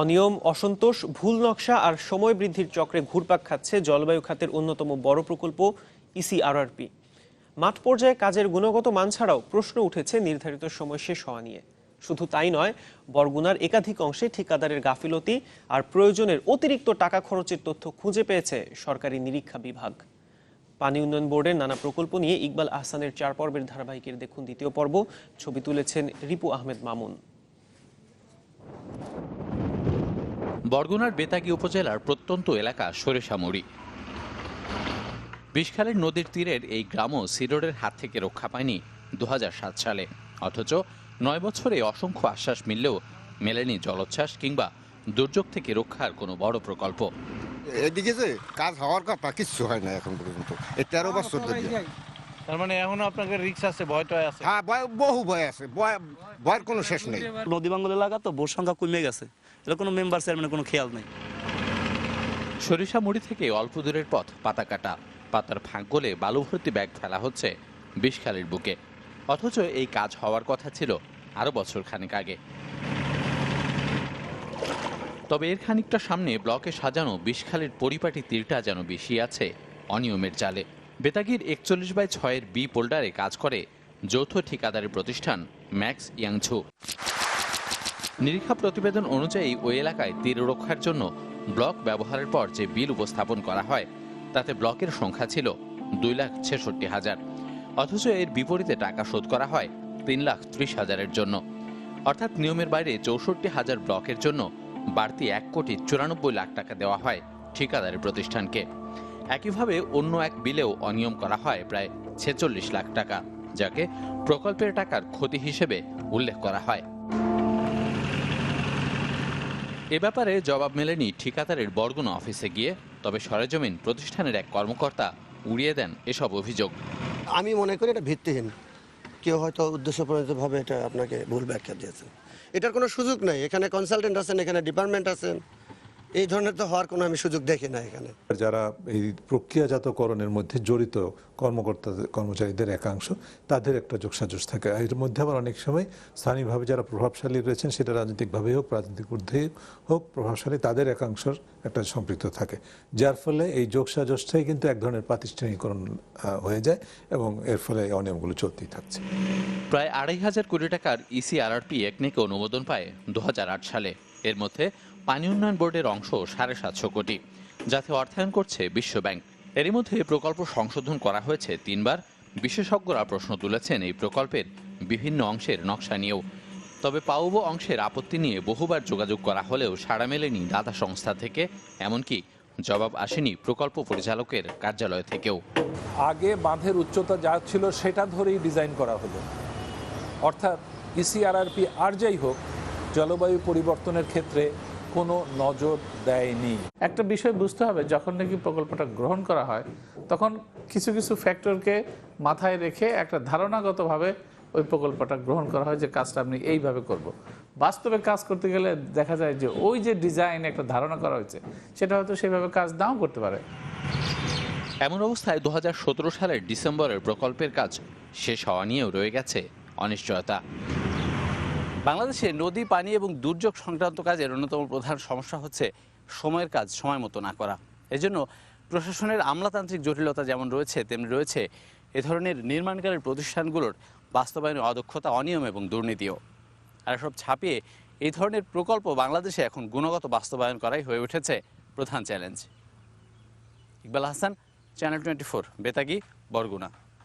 অনিয়ম, অসন্তোষ, ভুল নকশা আর সময় বৃদ্ধির চক্রে ঘুরপাক খাচ্ছে জলবায়ু খাতের অন্যতম বড় প্রকল্প ইসিআরআরপি মাঠ পর্যায়ে কাজের গুণগত মান ছাড়াও প্রশ্ন উঠেছে নির্ধারিত সময় শেষ হওয়া নিয়ে। শুধু তাই নয়, বরগুনার একাধিক অংশে ঠিকাদারের গাফিলতি আর প্রয়োজনের অতিরিক্ত টাকা খরচের তথ্য খুঁজে পেয়েছে সরকারি নিরীক্ষা বিভাগ। পানি উন্নয়ন বোর্ডের নানা প্রকল্প নিয়ে ইকবাল আহসানের চার পর্বের ধারাবাহিকের দেখুন দ্বিতীয় পর্ব। ছবি তুলেছেন রিপু আহমেদ মামুন। বরগুনার বেতাগী উপজেলার প্রত্যন্ত এলাকা সরেসামুড়ি বিষখালীর নদীর তীরের এই গ্রামও সিরোডের হাত থেকে রক্ষা পায়নি দু হাজার সাত সালে। অথচ নয় বছরে অসংখ্য আশ্বাস মিললেও মেলেনি জলোচ্ছ্বাস কিংবা দুর্যোগ থেকে রক্ষার কোনো বড় প্রকল্প। এদিকে যে কাজ হওয়ার কথা কিচ্ছু হয় না এখন পর্যন্ত। এই তেরো বছর ধরে। তার মানে এখনও আপনাকে রিক্স আছে ভয় টয় আছে? হ্যাঁ ভয় বহু ভয় আছে। ভয় ভয়ের কোনো শেষ নেই। নদী বাঙ্গল এলাকা তো ভোট সংখ্যা কমে গেছে। এটা কোনো মেম্বার চেয়ারম্যানের কোনো খেয়াল নেই। সরিষামুড়ি থেকে অল্প দূরের পথ পাতা কাটা। পাতার ফাঁক গলে বালু ভর্তি ব্যাগ ফেলা হচ্ছে বিষখালীর বুকে। অথচ এই কাজ হওয়ার কথা ছিল আরও বছর খানেক আগে। তবে এর খানিকটা সামনে ব্লকে সাজানো বিষখালীর পরিপাটি তীরটা যেন বেশি আছে অনিয়মের জালে। বেতাগির একচল্লিশ বাই ছয়ের বি পোল্ডারে কাজ করে যৌথ ঠিকাদারি প্রতিষ্ঠান ম্যাক্স ইয়াংঝু। নিরীক্ষা প্রতিবেদন অনুযায়ী ওই এলাকায় তীর রক্ষার জন্য ব্লক ব্যবহারের পর যে বিল উপস্থাপন করা হয়, তাতে ব্লকের সংখ্যা ছিল দুই লাখ ছেষট্টি হাজার। অথচ এর বিপরীতে টাকা শোধ করা হয় তিন লাখ ত্রিশ হাজারের জন্য। অর্থাৎ নিয়মের বাইরে চৌষট্টি হাজার ব্লকের জন্য বাড়তি এক কোটি চুরানব্বই লাখ টাকা দেওয়া হয় ঠিকাদারি প্রতিষ্ঠানকে। একইভাবে অন্য এক বিলেও অনিয়ম করা হয় প্রায় ছেচল্লিশ লাখ টাকা, যাকে প্রকল্পের টাকার ক্ষতি হিসেবে উল্লেখ করা হয়। এ ব্যাপারে জবাব মেলেনি ঠিকাদারের বরগুনা অফিসে গিয়ে, তবে সরেজমিন প্রতিষ্ঠানের এক কর্মকর্তা উড়িয়ে দেন এসব অভিযোগ। আমি মনে করি এটা ভিত্তিহীন। কেউ হয়তো উদ্দেশ্যপ্রণোদিতভাবে এটা আপনাকে ভুল ব্যাখ্যা দিয়েছে এটার কোনো সুযোগ নেই। এখানে কনসালটেন্ট আছেন, এখানে ডিপার্টমেন্ট আছেন। এই ধরনের তো হওয়ার কোনো আমি সুযোগ দেখি না এখানে। যারা এই প্রক্রিয়াজাতকরণের মধ্যে জড়িত কর্মকর্তা কর্মচারীদের একাংশ তাদের একটা যোগসাজশ থাকে। এর মধ্যে আবার অনেক সময় স্থানীয়ভাবে যারা প্রভাবশালী রয়েছেন সেটা রাজনৈতিকভাবে হোক রাজনৈতিক ঊর্ধ্বে হোক প্রভাবশালী তাদের একাংশের একটা সম্পৃক্ত থাকে। যার ফলে এই যোগসাজশটাই কিন্তু এক ধরনের প্রাতিষ্ঠানিকরণ হয়ে যায় এবং এর ফলে এই অনিয়মগুলো চলতেই থাকছে। প্রায় আড়াই হাজার কোটি টাকার E ইসিআরআরপি একনেকে অনুমোদন পায় দু হাজার আট সালে। এর মধ্যে পানি উন্নয়ন বোর্ডের অংশ সাড়ে সাতশো কোটি, যাতে অর্থায়ন করছে বিশ্বব্যাংক এরই মধ্যে প্রকল্প সংশোধন করা হয়েছে তিনবার। বিশেষজ্ঞরা প্রশ্ন তুলেছেন এই প্রকল্পের বিভিন্ন অংশের নকশা নিয়েও। তবে পাউবো অংশের আপত্তি নিয়ে বহুবার যোগাযোগ করা হলেও সাড়া মেলেনি দাতা সংস্থা থেকে, এমনকি জবাব আসেনি প্রকল্প পরিচালকের কার্যালয় থেকেও। আগে বাঁধের উচ্চতা যা ছিল সেটা ধরেই ডিজাইন করা হলো। অর্থাৎ E ইসিআরআরপি আর যাই হোক জলবায়ু পরিবর্তনের ক্ষেত্রে কোনো নজর দেয়নি। একটা বিষয় বুঝতে হবে যখন নাকি প্রকল্পটা গ্রহণ করা হয় তখন কিছু কিছু ফ্যাক্টরকে মাথায় রেখে একটা ধারণাগতভাবে ওই প্রকল্পটা গ্রহণ করা হয় যে কাজটা আপনি এইভাবে করব। বাস্তবে কাজ করতে গেলে দেখা যায় যে ওই যে ডিজাইন একটা ধারণা করা হয়েছে সেটা হয়তো সেভাবে কাজ নাও করতে পারে। এমন অবস্থায় দু হাজার সতেরো সালের ডিসেম্বরের প্রকল্পের কাজ শেষ হওয়া নিয়েও রয়ে গেছে অনিশ্চয়তা। বাংলাদেশে নদী, পানি এবং দুর্যোগ সংক্রান্ত কাজের অন্যতম প্রধান সমস্যা হচ্ছে সময়ের কাজ, সময় মতো না করা। এজন্য প্রশাসনের আমলাতান্ত্রিক জটিলতা যেমন রয়েছে, তেমনি রয়েছে এ ধরনের নির্মাণকারী প্রতিষ্ঠানগুলোর বাস্তবায়নে অদক্ষতা, অনিয়ম এবং দুর্নীতিও। আর সব ছাপিয়ে এই ধরনের প্রকল্প বাংলাদেশে এখন গুণগত বাস্তবায়ন করাই হয়ে উঠেছে প্রধান challenge. Iqbal Hasan channel twenty four Betagi, Barguna.